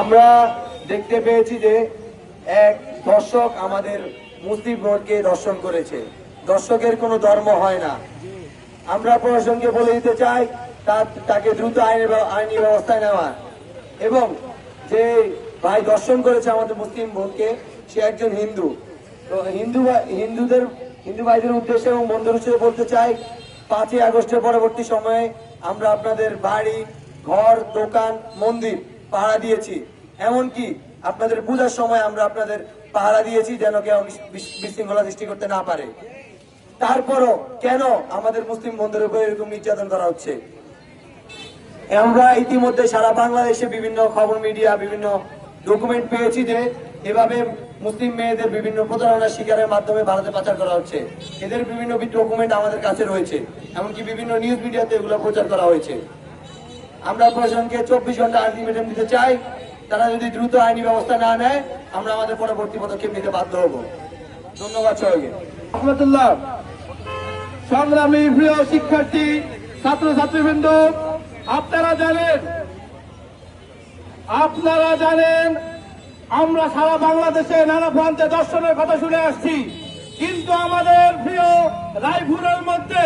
আমরা দেখতে পেয়েছি যে এক দর্শক আমাদের মুসলিম বোনকে দর্শন করেছে। দর্শকের কোনো ধর্ম হয় না। আমরা প্রশাসনকে বলে দিতে চাই তাকে দ্রুত আইনি আইনি ব্যবস্থায় নেওয়া। এবং যে ভাই দর্শন করেছে আমাদের মুসলিম বোনকে সে একজন হিন্দু। তো হিন্দু হিন্দুদের, হিন্দু ভাইদের উদ্দেশ্যে এবং বন্ধুর হিসেবে বলতে চাই, পাঁচই আগস্টের পরবর্তী সময়ে আমরা আপনাদের বাড়ি, ঘর, দোকান, মন্দির পাহারা দিয়েছি। এমনকি আপনাদের পূজার সময় আমরা আপনাদের পাহারা দিয়েছি যেন কেউ বিশৃঙ্খলা সৃষ্টি করতে না পারে। তারপরও কেন আমাদের মুসলিম বন্ধুদের উপর এরকম নির্যাতন করা হচ্ছে? আমরা ইতিমধ্যে সারা বাংলাদেশে বিভিন্ন খবর, মিডিয়া, বিভিন্ন ডকুমেন্ট পেয়েছি যে এভাবে মুসলিম মেয়েদের বিভিন্ন প্রতারণার শিকারের মাধ্যমে ভারতে পাচার করা হচ্ছে। এদের বিভিন্ন ডকুমেন্ট আমাদের কাছে রয়েছে। এমনকি বিভিন্ন নিউজ মিডিয়াতে এগুলো প্রচার করা হয়েছে। আমরা প্রশাসনকে চব্বিশ ঘণ্টা আলটিমেটাম দিতে চাই। তারা যদি দ্রুত আইনি ব্যবস্থা না নেয়, আমরা আমাদের পরবর্তী পদক্ষেপ নিতে বাধ্য হব। ধন্যবাদ সবাইকে। রহমতুল্লাহ, সংগ্রামী প্রিয় শিক্ষার্থী ছাত্র ছাত্রীবৃন্দ আপনারা জানেন আপনারা জানেন, আমরা সারা বাংলাদেশে নানা প্রান্তে দর্শনের কথা শুনে আসছি। কিন্তু আমাদের প্রিয় রায়পুরের মধ্যে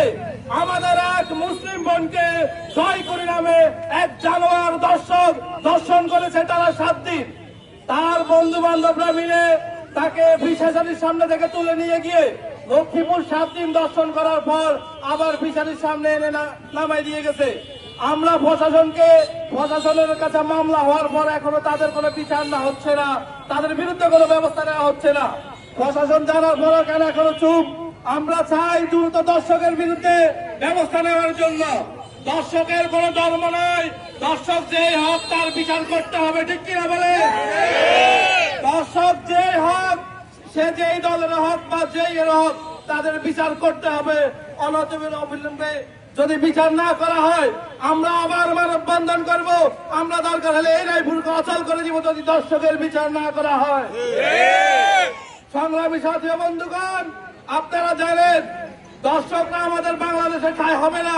আমাদের এক মুসলিম বোনকে জয় করি নামে এক জানোয়ার দর্শক দর্শন করেছে তারা সাত দিন। তার বন্ধু বান্ধবরা মিলে তাকে ফিশাচারির সামনে থেকে তুলে নিয়ে গিয়ে লক্ষ্মীপুর সাত দিন দর্শন করার পর আবার ফিশারির সামনে এনে নামাই দিয়ে গেছে। আমরা প্রশাসনকে প্রশাসনের কাছে মামলা হওয়ার পর এখনও তাদের কোনো বিচার না হচ্ছে না। তাদের বিরুদ্ধে কোনো ব্যবস্থা নেওয়া হচ্ছে না। প্রশাসন জানার পরও কেন এখনও চুপ? আমরা চাই দ্রুত দর্শকের বিরুদ্ধে ব্যবস্থা নেওয়ার জন্য। দর্শকের কোনো ধর্ম নয় দর্শক যে হোক তার বিচার করতে হবে ঠিক কিনা বলে দর্শক যে হোক সে যেই দলের হোক বা যেই এর হোক তাদের বিচার করতে হবে। অনতিবিল অবিলম্বে যদি বিচার না করা হয় আমরা আবার মানববন্ধন করব। আমরা দরকার হলে এই রায়পুরকে অচল করে দিব যদি দর্শকের বিচার না করা হয়। সংগ্রামী সাথী বন্ধুগণ আপনারা জানেন দর্শকরা আমাদের বাংলাদেশে ঠাই হবে না।